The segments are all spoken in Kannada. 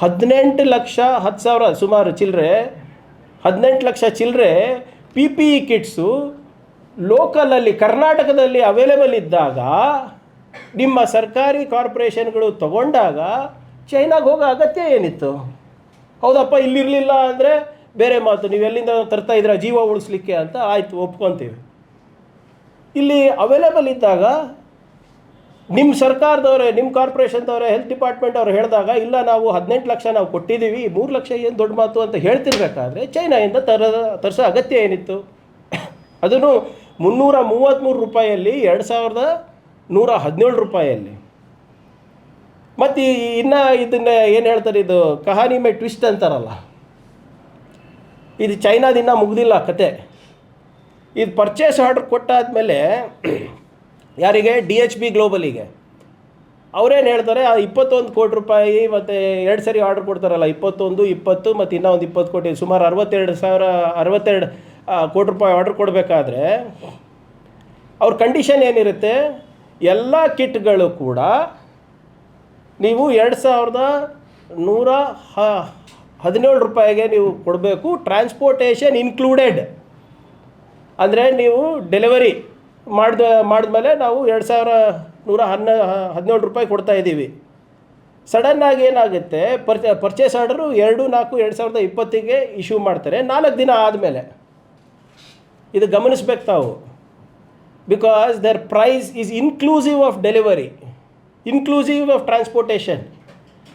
ಹದಿನೆಂಟು ಲಕ್ಷ, ಹತ್ತು ಸಾವಿರ ಸುಮಾರು ಚಿಲ್ಲರೆ ಹದಿನೆಂಟು ಲಕ್ಷ ಚಿಲ್ಲರೆ ಪಿ ಪಿ ಇ ಕಿಟ್ಸು ಲೋಕಲಲ್ಲಿ ಕರ್ನಾಟಕದಲ್ಲಿ ಅವೈಲೇಬಲ್ ಇದ್ದಾಗ, ನಿಮ್ಮ ಸರ್ಕಾರಿ ಕಾರ್ಪೊರೇಷನ್ಗಳು ತಗೊಂಡಾಗ ಚೈನಾಗೆ ಹೋಗೋ ಅಗತ್ಯ ಏನಿತ್ತು? ಹೌದಪ್ಪ, ಇಲ್ಲಿರಲಿಲ್ಲ ಅಂದರೆ ಬೇರೆ ಮಾತು. ನೀವು ಎಲ್ಲಿಂದ ತರ್ತಾ ಇದ್ದೀರಾ? ಜೀವ ಉಳಿಸ್ಲಿಕ್ಕೆ ಅಂತ ಆಯಿತು, ಒಪ್ಕೊತೀವಿ. ಇಲ್ಲಿ ಅವೈಲೇಬಲ್ ಇದ್ದಾಗ ನಿಮ್ಮ ಸರ್ಕಾರದವರೇ ನಿಮ್ಮ ಕಾರ್ಪೊರೇಷನ್ದವರೇ ಹೆಲ್ತ್ ಡಿಪಾರ್ಟ್ಮೆಂಟ್ ಅವ್ರು ಹೇಳಿದಾಗ, ಇಲ್ಲ, ನಾವು ಹದಿನೆಂಟು ಲಕ್ಷ ನಾವು ಕೊಟ್ಟಿದ್ದೀವಿ ಮೂರು ಲಕ್ಷ ಏನು ದೊಡ್ಡ ಮಾತು ಅಂತ ಹೇಳ್ತಿರ್ಬೇಕಾದ್ರೆ, ಚೈನಾಯಿಂದ ತರ ತರಿಸೋ ಅಗತ್ಯ ಏನಿತ್ತು? ಅದನ್ನು ಮುನ್ನೂರ ಮೂವತ್ತ್ಮೂರು ರೂಪಾಯಲ್ಲಿ ಎರಡು ಸಾವಿರದ ನೂರ ಹದಿನೇಳು ರೂಪಾಯಲ್ಲಿ ಮತ್ತು ಇನ್ನು ಇದನ್ನ ಏನು ಹೇಳ್ತಾರೆ ಇದು, ಕಹಾನಿ ಮೇ ಟ್ವಿಸ್ಟ್ ಅಂತಾರಲ್ಲ? ಇದು ಚೈನಾದಿಂದ ಮುಗ್ದಿಲ್ಲ ಕತೆ. ಇದು ಪರ್ಚೇಸ್ ಆರ್ಡ್ರ್ ಕೊಟ್ಟಾದಮೇಲೆ ಯಾರಿಗೆ? ಡಿ ಎಚ್ ಬಿ ಗ್ಲೋಬಲಿಗೆ ಅವರೇನು ಹೇಳ್ತಾರೆ? ಆ ಇಪ್ಪತ್ತೊಂದು ಕೋಟಿ ರೂಪಾಯಿ ಮತ್ತು ಎರಡು ಸರಿ ಆರ್ಡ್ರ್ ಕೊಡ್ತಾರಲ್ಲ, ಇಪ್ಪತ್ತೊಂದು, ಇಪ್ಪತ್ತು ಮತ್ತು ಇನ್ನೂ ಒಂದು ಇಪ್ಪತ್ತು ಕೋಟಿ, ಸುಮಾರು ಅರವತ್ತೆರಡು ಸಾವಿರ, ಅರವತ್ತೆರಡು ಕೋಟಿ ರೂಪಾಯಿ ಆರ್ಡ್ರ್ ಕೊಡಬೇಕಾದ್ರೆ ಅವ್ರ ಕಂಡೀಷನ್ ಏನಿರುತ್ತೆ? ಎಲ್ಲ ಕಿಟ್ಗಳು ಕೂಡ ನೀವು ಎರಡು ಸಾವಿರದ ನೂರ ಹ, ಹದಿನೇಳು ರೂಪಾಯಿಗೆ ನೀವು ಕೊಡಬೇಕು ಟ್ರಾನ್ಸ್ಪೋರ್ಟೇಷನ್ ಇನ್ಕ್ಲೂಡೆಡ್ ಅಂದರೆ ನೀವು ಡೆಲಿವರಿ ಮಾಡಿದ, ಮಾಡಿದ್ಮೇಲೆ ನಾವು ಎರಡು ಸಾವಿರ ನೂರ ಹನ್ನ, ಹದಿನೇಳು ರೂಪಾಯಿ ಕೊಡ್ತಾ ಇದ್ದೀವಿ. ಸಡನ್ನಾಗಿ ಏನಾಗುತ್ತೆ? ಪರ್ಚ ಪರ್ಚೇಸ್ ಆರ್ಡರು ಎರಡು, ನಾಲ್ಕು, ಎರಡು ಸಾವಿರದ ಇಪ್ಪತ್ತಿಗೆ ಇಶ್ಯೂ ಮಾಡ್ತಾರೆ. ನಾಲ್ಕು ದಿನ ಆದಮೇಲೆ. ಇದು ಗಮನಿಸ್ಬೇಕು ತಾವು. Because their price is inclusive of delivery inclusive of transportation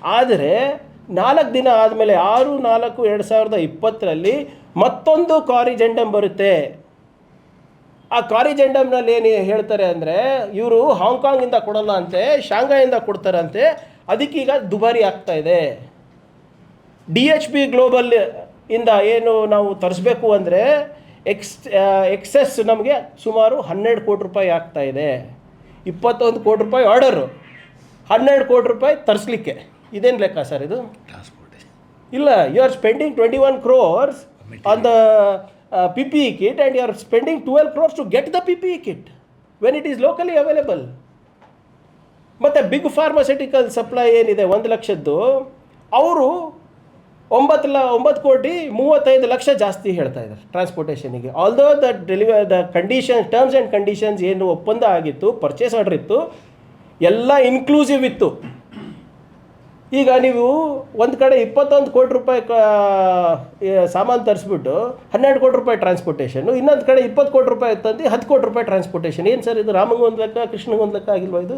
ಆದರೆ, ನಾಲ್ಕು ದಿನ ಆದಮೇಲೆ ಆರು, ನಾಲ್ಕು, ಎರಡು ಸಾವಿರದ ಇಪ್ಪತ್ತರಲ್ಲಿ ಮತ್ತೊಂದು ಕಾರಿಜೆಂಡಮ್ ಬರುತ್ತೆ. ಆ ಕಾರಿಜೆಂಡಮ್ನಲ್ಲಿ ಏನು ಹೇಳ್ತಾರೆ ಅಂದರೆ ಇವರು ಹಾಂಗ್ಕಾಂಗಿಂದ ಕೊಡಲ್ಲ ಅಂತೆ ಶಾಂಘಾಯಿಂದ ಕೊಡ್ತಾರಂತೆ ಅದಕ್ಕೀಗ ದುಬಾರಿ ಆಗ್ತಾ ಇದೆ. ಡಿ ಎಚ್ ಪಿ ಗ್ಲೋಬಲ್ ಇಂದ ಏನು ನಾವು ತರಿಸ್ಬೇಕು ಅಂದರೆ ಎಕ್ಸ್ ಎಕ್ಸೆಸ್ ನಮಗೆ ಸುಮಾರು ಹನ್ನೆರಡು ಕೋಟಿ ರೂಪಾಯಿ ಆಗ್ತಾ ಇದೆ. ಇಪ್ಪತ್ತೊಂದು ಕೋಟಿ ರೂಪಾಯಿ ಆರ್ಡರು. ಹನ್ನೆರಡು ಕೋಟಿ ರೂಪಾಯಿ ತರಿಸ್ಲಿಕ್ಕೆ. ಇದೇನು ಲೆಕ್ಕ ಸರ್ ಇದು? ಟ್ರಾನ್ಸ್ಪೋರ್ಟೇಷನ್ ಇಲ್ಲ you are spending twenty one crores on the P P E kit and you are spending twelve crores to get the P P E kit when it is locally available ಮತ್ತು ಬಿಗ್ ಫಾರ್ಮಸ್ಯೂಟಿಕಲ್ ಸಪ್ಲೈ ಏನಿದೆ ಒಂದು ಲಕ್ಷದ್ದು, ಅವರು ಒಂಬತ್ತು ಲ ಒಂಬತ್ತು ಕೋಟಿ ಮೂವತ್ತೈದು ಲಕ್ಷ ಜಾಸ್ತಿ ಹೇಳ್ತಾ ಇದ್ದಾರೆ ಟ್ರಾನ್ಸ್ಪೋರ್ಟೇಷನಿಗೆ although the deliver the condition terms and conditions ಏನು ಒಪ್ಪಂದ ಆಗಿತ್ತು ಪರ್ಚೇಸ್ ಆರ್ಡ್ರ್ ಇತ್ತು, ಎಲ್ಲ ಇನ್ಕ್ಲೂಸಿವ್ ಇತ್ತು. ಈಗ ನೀವು ಒಂದು ಕಡೆ ಇಪ್ಪತ್ತೊಂದು ಕೋಟಿ ರೂಪಾಯಿ ಸಾಮಾನು ತರಿಸ್ಬಿಟ್ಟು ಹನ್ನೆರಡು ಕೋಟಿ ರೂಪಾಯಿ ಟ್ರಾನ್ಸ್ಪೋರ್ಟೇಷನು ಇನ್ನೊಂದು ಕಡೆ ಇಪ್ಪತ್ತು ಕೋಟಿ ರೂಪಾಯಿ ತಂದು ಹತ್ತು ಕೋಟಿ ರೂಪಾಯಿ ಟ್ರಾನ್ಸ್ಪೋರ್ಟೇಷನ್ ಏನು ಸರ್ ಇದು ರಾಮಂಗೆ ಒಂದು ಲೆಕ್ಕ, ಕೃಷ್ಣಂಗೆ ಒಂದು ಲೆಕ್ಕ ಆಗಿಲ್ವಾ ಇದು?